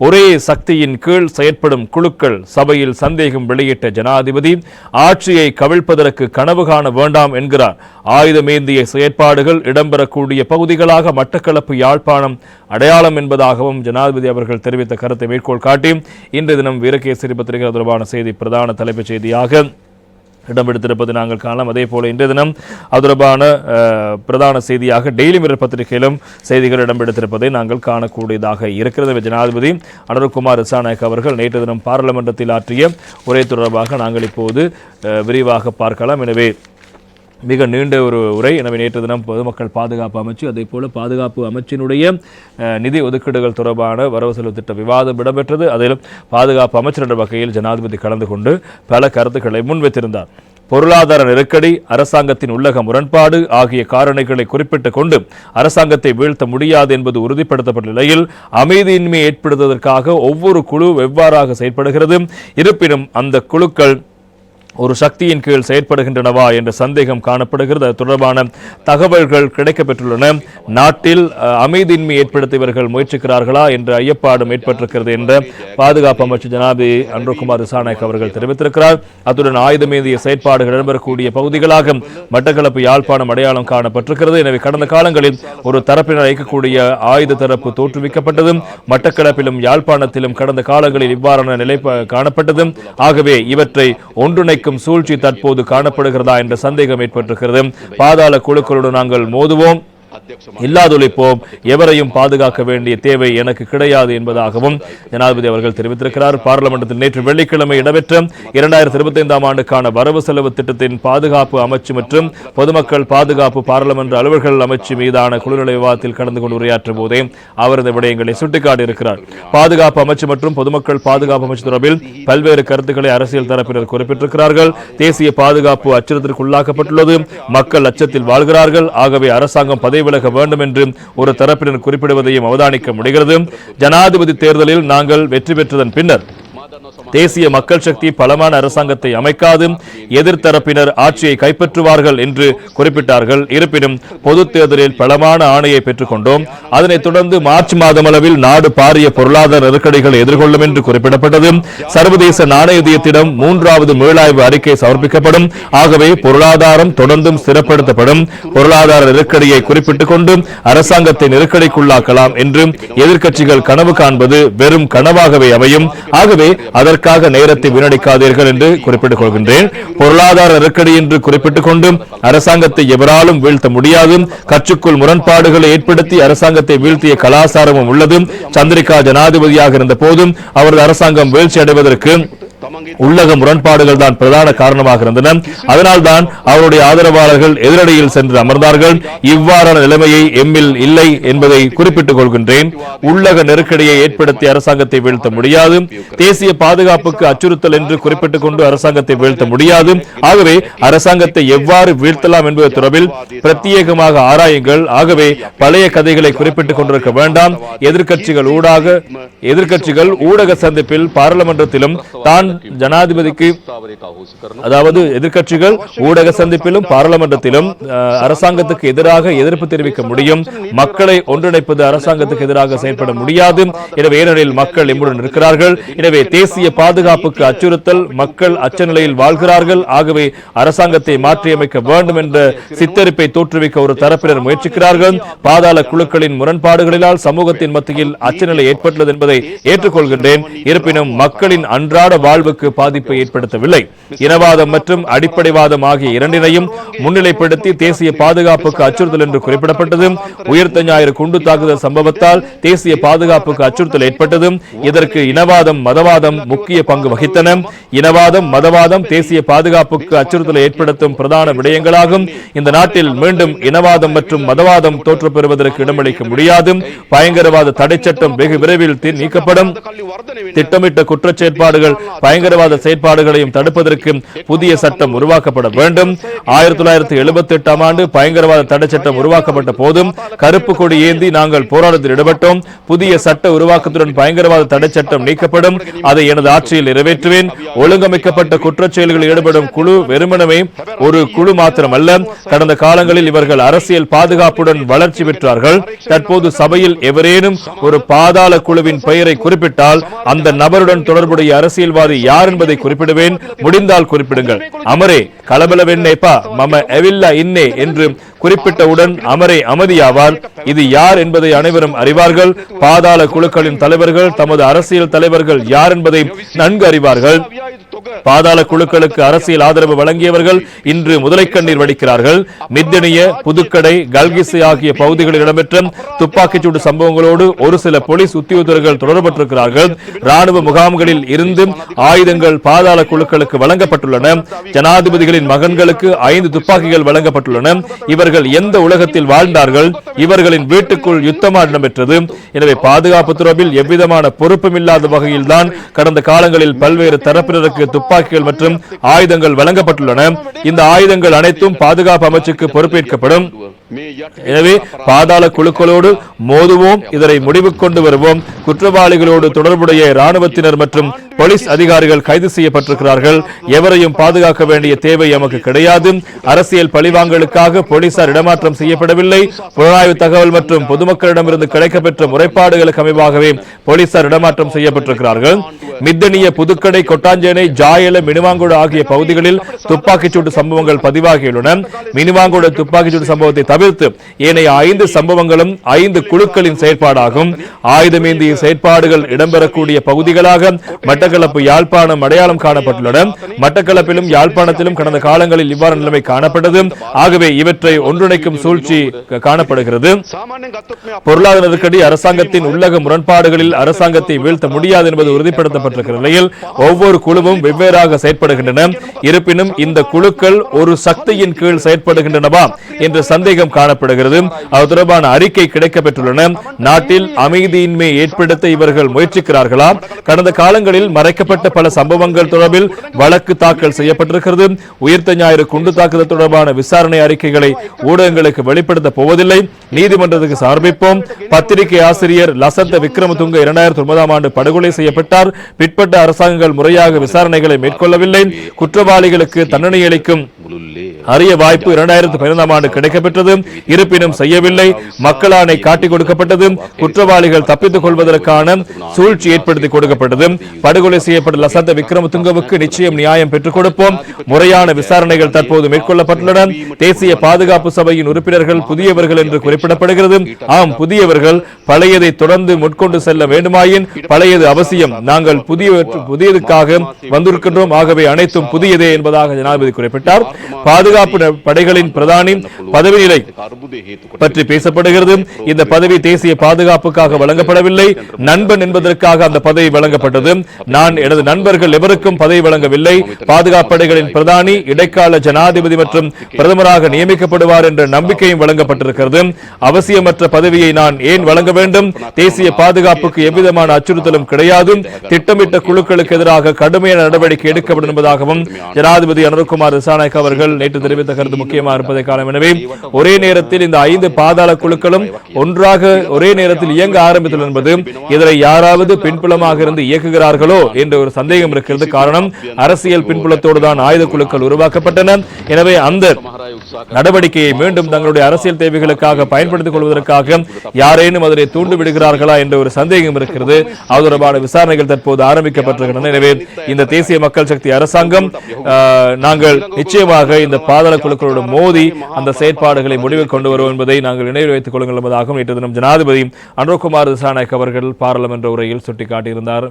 ஒரே சக்தியின் கீழ் செயற்படும் குழுக்கள் சபையில் சந்தேகம் வெளியிட்ட ஜனாதிபதி ஆட்சியை கவிழ்ப்பதற்கு கனவு காண வேண்டாம் என்கிறார். ஆயுதமேந்திய செயற்பாடுகள் இடம்பெறக்கூடிய பகுதிகளாக மட்டக்களப்பு யாழ்ப்பாணம் அடையாளம் என்பதாகவும் ஜனாதிபதி அவர்கள் தெரிவித்த கருத்தை மேற்கோள் காட்டி இன்று தினம் வீரகேசரி பத்திரிகை தொடர்பான செய்தி பிரதான தலைப்புச் செய்தியாக இடம்பெடுத்திருப்பது நாங்கள் காணலாம். அதே போல இன்றைய தினம் அது தொடர்பான பிரதான செய்தியாக டெய்லி மிரர் பத்திரிகையிலும் செய்திகள் இடம்பெடுத்திருப்பதை நாங்கள் காணக்கூடியதாக இருக்கிறது. ஜனாதிபதி அனுர்குமார் ரிசாநாயக் அவர்கள் நேற்று தினம் பாராளுமன்றத்தில் ஆற்றிய உரை தொடர்பாக நாங்கள் இப்போது விரிவாக பார்க்கலாம். எனவே மிக நீண்ட ஒரு உரை. எனவே நேற்று தினம் பொதுமக்கள் பாதுகாப்பு அமைச்சு அதே போல பாதுகாப்பு அமைச்சினுடைய நிதி ஒதுக்கீடுகள் தொடர்பான வரவு செலவு திட்ட விவாதம் இடம்பெற்றது. அதில் பாதுகாப்பு அமைச்சர் என்ற வகையில் ஜனாதிபதி கலந்து கொண்டு பல கருத்துக்களை முன்வைத்திருந்தார். பொருளாதார நெருக்கடி அரசாங்கத்தின் உள்ளக முரண்பாடு ஆகிய காரணிகளை குறிப்பிட்டுக் கொண்டு அரசாங்கத்தை வீழ்த்த முடியாது என்பது உறுதிப்படுத்தப்பட்ட நிலையில் அமைதியின்மை ஏற்படுத்துவதற்காக ஒவ்வொரு குழு எவ்வாறாக செயல்படுகிறது. இருப்பினும் அந்த குழுக்கள் ஒரு சக்தியின் கீழ் செயற்படுகின்றனவா என்ற சந்தேகம் காணப்படுகிறது. அது தொடர்பான தகவல்கள் கிடைக்கப்பெற்றுள்ளன. நாட்டில் அமைதியின்மை ஏற்படுத்த இவர்கள் முயற்சிக்கிறார்களா என்ற ஐயப்பாடும் ஏற்பட்டிருக்கிறது என்ற பாதுகாப்பு அமைச்சர் ஜனாதி அன்ருகுமார் திசாநாயக் அவர்கள் தெரிவித்திருக்கிறார். அத்துடன் ஆயுதமேந்திய செயற்பாடுகள் இடம்பெறக்கூடிய பகுதிகளாக மட்டக்களப்பு யாழ்ப்பாணம் அடையாளம் காணப்பட்டிருக்கிறது. எனவே கடந்த காலங்களில் ஒரு தரப்பினர் அழைக்கக்கூடிய ஆயுத தரப்பு தோற்றுவிக்கப்பட்டதும் மட்டக்களப்பிலும் யாழ்ப்பாணத்திலும் கடந்த காலங்களில் இவ்வாறான நிலை காணப்பட்டதும். ஆகவே இவற்றை ஒன்றிணைக்கும் சூழ்ச்சி தற்போது காணப்படுகிறதா என்ற சந்தேகம் ஏற்பட்டிருக்கிறது. பாதாள குழுக்களுடன் நாங்கள் மோதுவோம். இல்லாதொழிப்போம். எவரையும் பாதுகாக்க வேண்டிய தேவை எனக்கு கிடையாது என்பதாகவும் ஜனாதிபதி அவர்கள் தெரிவித்திருக்கிறார். பாராளுமன்றத்தில் நேற்று வெள்ளிக்கிழமை இடம்பெற்ற இரண்டாயிரத்தி இருபத்தி ஐந்தாம் ஆண்டுக்கான வரவு செலவு திட்டத்தின் பாதுகாப்பு அமைச்சு மற்றும் பொதுமக்கள் பாதுகாப்பு பாராளுமன்ற அலுவல்கள் அமைச்சு மீதான குழுநிலை விவாதத்தில் கலந்து கொண்டு உரையாற்றும் போதே அவர் இந்த விடயங்களை சுட்டிக்காட்டியிருக்கிறார். பாதுகாப்பு அமைச்சு மற்றும் பொதுமக்கள் பாதுகாப்பு அமைச்சு தொடர்பில் பல்வேறு கருத்துக்களை அரசியல் தரப்பினர் குறிப்பிட்டிருக்கிறார்கள். தேசிய பாதுகாப்பு அச்சுறுத்தலுக்கு உள்ளாக்கப்பட்டுள்ளது மக்கள் அச்சத்தில் வாழ்கிறார்கள். ஆகவே அரசாங்கம் பதவி விலக வேண்டும் என்று ஒரு தரப்பினர் குறிப்பிடுவதையும் அவதானிக்க முடிகிறது. ஜனாதிபதி தேர்தலில் நாங்கள் வெற்றி பெற்றதன் பின்னர் தேசிய மக்கள் சக்தி பலமான அரசாங்கத்தை அமைக்காது எதிர்த்தரப்பினர் ஆட்சியை கைப்பற்றுவார்கள் என்று குறிப்பிட்டார்கள். இருப்பினும் பொது தேர்தலில் பலமான ஆணையை பெற்றுக்கொண்டோம். அதனைத் தொடர்ந்து மார்ச் மாதமளவில் நாடு பாரிய பொருளாதார நெருக்கடிகளை எதிர்கொள்ளும் என்று குறிப்பிடப்பட்டது. சர்வதேச நாணயத்திடம் மூன்றாவது மீளாய்வு அறிக்கை சமர்ப்பிக்கப்படும். ஆகவே பொருளாதாரம் தொடர்ந்தும் சிறப்படுத்தப்படும் பொருளாதார நெருக்கடியை குறிப்பிட்டுக் கொண்டு அரசாங்கத்தை நெருக்கடிக்குள்ளாக்கலாம் என்று எதிர்க்கட்சிகள் கனவு காண்பது வெறும் கனவாகவே அமையும். ஆகவே அதற்காக நேரத்தை வீணடிக்காதீர்கள் என்று குறிப்பிட்டுக் கொள்கின்றேன் பொருளாதார நெருக்கடி என்று குறிப்பிட்டுக் கொண்டு அரசாங்கத்தை எவராலும் வீழ்த்த முடியாது. கட்சிக்குள் முரண்பாடுகளை ஏற்படுத்தி அரசாங்கத்தை வீழ்த்திய கலாச்சாரமும் உள்ளது. சந்திரிகா ஜனாதிபதியாக இருந்த போதும் அவரது அரசாங்கம் வீழ்ச்சி அடைவதற்கு உள்ளக முரண்பாடுகள் தான் பிரதான காரணமாக இருந்தன. அதனால்தான் அவருடைய ஆதரவாளர்கள் எதிரடியில் சென்று அமர்ந்தார்கள். இவ்வாறான நிலைமையை எம்மில் இல்லை என்பதை குறிப்பிட்டுக் கொள்கின்றேன். உள்ளக நெருக்கடியை ஏற்படுத்தி அரசாங்கத்தை வீழ்த்த முடியாது. தேசிய பாதுகாப்புக்கு அச்சுறுத்தல் என்று குறிப்பிட்டுக் கொண்டு அரசாங்கத்தை வீழ்த்த முடியாது. ஆகவே அரசாங்கத்தை எவ்வாறு வீழ்த்தலாம் என்பது தொடர்பில் பிரத்யேகமாக ஆராயுங்கள். ஆகவே பழைய கதைகளை குறிப்பிட்டுக் கொண்டிருக்க வேண்டாம். எதிர்க்கட்சிகள் ஊடாக எதிர்க்கட்சிகள் ஊடக சந்திப்பில் பாராளுமன்றத்திலும் தான் ஜனாதிபதிக்கு அதாவது எதிர்கட்சிகள் ஊடக சந்திப்பிலும் பாராளுமன்றத்திலும் அரசாங்கத்துக்கு எதிராக எதிர்ப்பு தெரிவிக்க முடியும். மக்களை ஒன்றிணைப்பது அரசாங்கத்துக்கு எதிராக செயல்பட முடியாது. எனவே ஏனெனில் மக்கள் எம்முடன் இருக்கிறார்கள். எனவே தேசிய பாதுகாப்புக்கு அச்சுறுத்தல் மக்கள் அச்ச நிலையில் வாழ்கிறார்கள். ஆகவே அரசாங்கத்தை மாற்றியமைக்க வேண்டும் என்ற சித்தரிப்பை தோற்றுவிக்க ஒரு தரப்பினர் முயற்சிக்கிறார்கள். பாதாள குழுக்களின் முரண்பாடுகளினால் சமூகத்தின் மத்தியில் அச்சநிலை ஏற்பட்டுள்ளது என்பதை ஏற்றுக்கொள்கின்றேன். இருப்பினும் மக்களின் அன்றாட வாழ்வு வாழ்வுக்கு பாதிப்பை ஏற்படுத்தவில்லை. இனவாதம் மற்றும் அடிப்படைவாதம் ஆகிய இரண்டினையும் முன்னிலைப்படுத்தி தேசிய பாதுகாப்புக்கு அச்சுறுத்தல் என்று குறிப்பிடப்பட்டது. உயிர்த்த ஞாயிறு குண்டு தாக்குதல் சம்பவத்தால் தேசிய பாதுகாப்புக்கு அச்சுறுத்தல் ஏற்பட்டது இதற்கு இனவாதம் மதவாதம் முக்கிய பங்கு வகித்தன. இனவாதம் மதவாதம் தேசிய பாதுகாப்புக்கு அச்சுறுத்தலை ஏற்படுத்தும் பிரதான விடயங்களாகும். இந்த நாட்டில் மீண்டும் இனவாதம் மற்றும் மதவாதம் தோற்று பெறுவதற்கு இடமளிக்க முடியாது. பயங்கரவாத தடை சட்டம் வெகு விரைவில் நீக்கப்படும். திட்டமிட்ட குற்றச்செயற்பாடுகள் பயங்கரவாத செயற்பாடுகளையும் தடுப்பதற்கு புதிய சட்டம் உருவாக்கப்பட வேண்டும். ஆயிரத்தி தொள்ளாயிரத்தி எழுபத்தி எட்டாம் ஆண்டு பயங்கரவாத தடை சட்டம் உருவாக்கப்பட்ட போதும் கருப்பு கொடி ஏந்தி நாங்கள் போராட்டத்தில் ஈடுபட்டோம். புதிய சட்ட உருவாக்கத்துடன் பயங்கரவாத தடை சட்டம் நீக்கப்படும். அதை எனது ஆட்சியில் நிறைவேற்றுவேன். ஒழுங்கமைக்கப்பட்ட குற்றச்செயல்களில் ஈடுபடும் குழு வெறுமனமே ஒரு குழு மாத்திரமல்ல. கடந்த காலங்களில் இவர்கள் அரசியல் பாதுகாப்புடன் வளர்ச்சி பெற்றார்கள். தற்போது சபையில் எவரேனும் ஒரு பாதாள குழுவின் பெயரை குறிப்பிட்டால் அந்த நபருடன் தொடர்புடைய அரசியல்வாதி யார் என்பதை குறிப்பிடுவேன். முடிந்தால் குறிப்பிடுங்கள். அமரே கலபல மம எவில்லா இன்னே என்று குறிப்பிட்டவுடன் அமரே அமைதியாவார். இது யார் என்பதை அனைவரும் அறிவார்கள். பாதாள குழுக்களின் தலைவர்கள் தமது அரசியல் தலைவர்கள் யார் என்பதை நன்கு அறிவார்கள். பாதாள குழுக்களுக்கு அரசியல் ஆதரவு வழங்கியவர்கள் இன்று முதலை கண்ணீர் வடிக்கிறார்கள். மித்தனிய புதுக்கடை கல்கிசு ஆகிய பகுதிகளில் இடம்பெற்ற துப்பாக்கிச்சூடு சம்பவங்களோடு ஒரு சில போலீஸ் உத்தியோகத்தர்கள் தொடர்பட்டிருக்கிறார்கள் ராணுவ முகாம்களில் இருந்து ஆயுதங்கள் பாதாள குழுக்களுக்கு வழங்கப்பட்டுள்ளன. ஜனாதிபதிகளின் மகன்களுக்கு ஐந்து துப்பாக்கிகள் வழங்கப்பட்டுள்ளன. இவர்கள் எந்த உலகத்தில் வாழ்ந்தார்கள்? இவர்களின் வீட்டுக்குள் யுத்தமா இடம்பெற்றது. எனவே பாதுகாப்பு தொடர்பில் எவ்விதமான பொறுப்பும் இல்லாத வகையில்தான் கடந்த காலங்களில் பல்வேறு தரப்பினருக்கு துப்பாக்கிகள் மற்றும் ஆயுதங்கள் வழங்கப்பட்டுள்ளன. இந்த ஆயுதங்கள் அனைத்தும் பாதுகாப்பு அமைச்சுக்கு பொறுப்பேற்கப்படும். எனவே பாதாள குழுக்களோடு மோதுவோம். இதனை முடிவுக்கு கொண்டு வருவோம். குற்றவாளிகளோடு தொடர்புடைய ராணுவத்தினர் மற்றும் போலீஸ் அதிகாரிகள் கைது செய்யப்பட்டிருக்கிறார்கள். எவரையும் பாதுகாக்க வேண்டிய தேவை எமக்கு கிடையாது. அரசியல் பழிவாங்கலுக்காக போலீசார் இடமாற்றம் செய்யப்படவில்லை. புலனாய்வு தகவல் மற்றும் பொதுமக்களிடமிருந்து கிடைக்கப்பெற்ற முறைப்பாடுகளுக்கு அமைவாகவே போலீசார் இடமாற்றம் செய்யப்பட்டிருக்கிறார்கள். மித்தனிய புதுக்கடை கொட்டாஞ்சேனை ஜாயல மினுவாங்குடு ஆகிய பகுதிகளில் துப்பாக்கிச்சூட்டு சம்பவங்கள் பதிவாகியுள்ளன. மினுவாங்குடு துப்பாக்கிச்சூட்டு சம்பவத்தை தவிர்த்து ஏனைய ஐந்து சம்பவங்களும் ஐந்து குழுக்களின் செயற்பாடாகும். ஆயுதமேந்திய செயற்பாடுகள் இடம்பெறக்கூடிய பகுதிகளாக மட்டக்களப்பு யாழ்ப்பாணம் அடையாளம் காணப்பட்டுள்ளன. மட்டக்களப்பிலும் யாழ்ப்பாணத்திலும் கடந்த காலங்களில் இவ்வாறு நிலைமை காணப்பட்டது. ஆகவே இவற்றை ஒன்றிணைக்கும் சூழ்ச்சி காணப்படுகிறது. பொருளாதார நெருக்கடி அரசாங்கத்தின் உள்ளக முரண்பாடுகளில் அரசாங்கத்தை வீழ்த்த முடியாது என்பது உறுதிப்படுத்தப்பட்டிருக்கிற நிலையில் ஒவ்வொரு குழுவும் வெவ்வேறாக செயற்படுகின்றன. இருப்பினும் இந்த குழுக்கள் ஒரு சக்தியின் கீழ் செயற்படுகின்றனவா என்ற சந்தேகம் காணப்படுகிறது. அது தொடர்பான அறிக்கை கிடைக்கப்பெற்றுள்ளன. நாட்டில் அமைதியின்மை ஏற்படுத்த இவர்கள் முயற்சிக்கிறார்களா? கடந்த காலங்களில் மறைக்கப்பட்ட பல சம்பவங்கள் தொடர்பில் வழக்கு தாக்கல் செய்யப்பட்டிருக்கிறது. உயிர்த்த ஞாயிறு குண்டு தாக்குதல் தொடர்பான விசாரணை அறிக்கைகளை ஊடகங்களுக்கு வெளிப்படுத்த போவதில்லை. நீதிமன்றத்துக்கு சமர்ப்பிப்போம். பத்திரிகை ஆசிரியர் லசந்த விக்ரமதுங்க இரண்டாயிரத்தி ஒன்பதாம் ஆண்டு படுகொலை செய்யப்பட்டார். பிற்பட்ட அரசாங்கங்கள் முறையாக விசாரணைகளை மேற்கொள்ளவில்லை. குற்றவாளிகளுக்கு தண்டனை அளிக்கும் அரிய வாய்ப்பு இரண்டாயிரத்தி பதினைந்தாம் ஆண்டு கிடைக்கப்பெற்றது. இருப்பினும் செய்யவில்லை. மக்களானை காட்டிக் கொடுக்கப்பட்டது. குற்றவாளிகள் தப்பித்துக் கொள்வதற்கான சூழ்ச்சி ஏற்படுத்தி கொடுக்கப்பட்டது. படுகொலை செய்யப்பட்ட லசந்த விக்ரமதுங்கவுக்கு நிச்சயம் நியாயம் பெற்றுக் கொடுப்போம். முறையான விசாரணைகள் தற்போது மேற்கொள்ளப்பட்டுள்ளன. தேசிய பாதுகாப்பு சபையின் உறுப்பினர்கள் புதியவர்கள் என்று குறிப்பிடப்படுகிறது. ஆம் புதியவர்கள். பழையதை தொடர்ந்து முட்கொண்டு செல்ல வேண்டுமாயின் பழையது அவசியம். நாங்கள் புதிய புதியதுக்காக வந்திருக்கின்றோம். ஆகவே அனைத்தும் புதியதே என்பதாக ஜனாதிபதி குறிப்பிட்டார். பாதுகாப்பு பாதுகாப்பு படைகளின் பிரதானி பதவி நிலை பற்றி பேசப்படுகிறது. இந்த பதவி தேசிய பாதுகாப்புக்காக வழங்கப்படவில்லை. நண்பன் என்பதற்காக அந்த பதவி வழங்கப்பட்டது. நான் எனது நண்பர்கள் எவருக்கும் பதவி வழங்கவில்லை. பாதுகாப்பு படைகளின் பிரதானி இடைக்கால ஜனாதிபதி மற்றும் பிரதமராக நியமிக்கப்படுவார் என்ற நம்பிக்கையும் வழங்கப்பட்டிருக்கிறது. அவசியமற்ற பதவியை நான் ஏன் வழங்க வேண்டும்? தேசிய பாதுகாப்புக்கு எவ்விதமான அச்சுறுத்தலும் கிடையாது. திட்டமிட்ட குழுக்களுக்கு எதிராக கடுமையான நடவடிக்கை எடுக்கப்படும் என்பதாகவும் ஜனாதிபதி அனுர்குமார் திசாநாயக் அவர்கள் நேற்று தெரிவித்த கருத்து முக்கியமாக இருப்பதை காலம் எனவே ஒரே நேரத்தில் இந்த ஐந்து பாதாள குழுக்களும் ஒன்றாக ஒரே நேரத்தில் இயங்க ஆரம்பித்துள்ளது என்பது இதனை யாராவது பின்புலமாக இருந்து இயக்குகிறார்களோ என்ற ஒரு சந்தேகம் இருக்கிறது. காரணம் அரசியல் பின்புலத்தோடு தான் ஆயுத குழுக்கள் உருவாக்கப்பட்டன. எனவே அந்த நடவடிக்கையை மீண்டும் தங்களுடைய அரசியல் தேவைகளுக்காக பயன்படுத்திக் கொள்வதற்காக யாரேனும் அதனை தூண்டு விடுகிறார்களா என்ற ஒரு சந்தேகம் இருக்கிறது. அது தொடர்பான விசாரணைகள் தற்போது ஆரம்பிக்கப்பட்டிருக்கின்றன. எனவே இந்த தேசிய மக்கள் சக்தி அரசாங்கம் நாங்கள் நிச்சயமாக இந்த பாதாள குழுக்களோடு மோதி அந்த செயற்பாடுகளை முடிவில் கொண்டு வருவோம் என்பதை நாங்கள் நினைவு வைத்துக் கொள்ளுங்கள் என்பதாகவும் நேற்று தினம் ஜனாதிபதி அனுரகுமார் திசாநாயக் அவர்கள் பாராளுமன்ற உரையில் சுட்டிக்காட்டியிருந்தார்.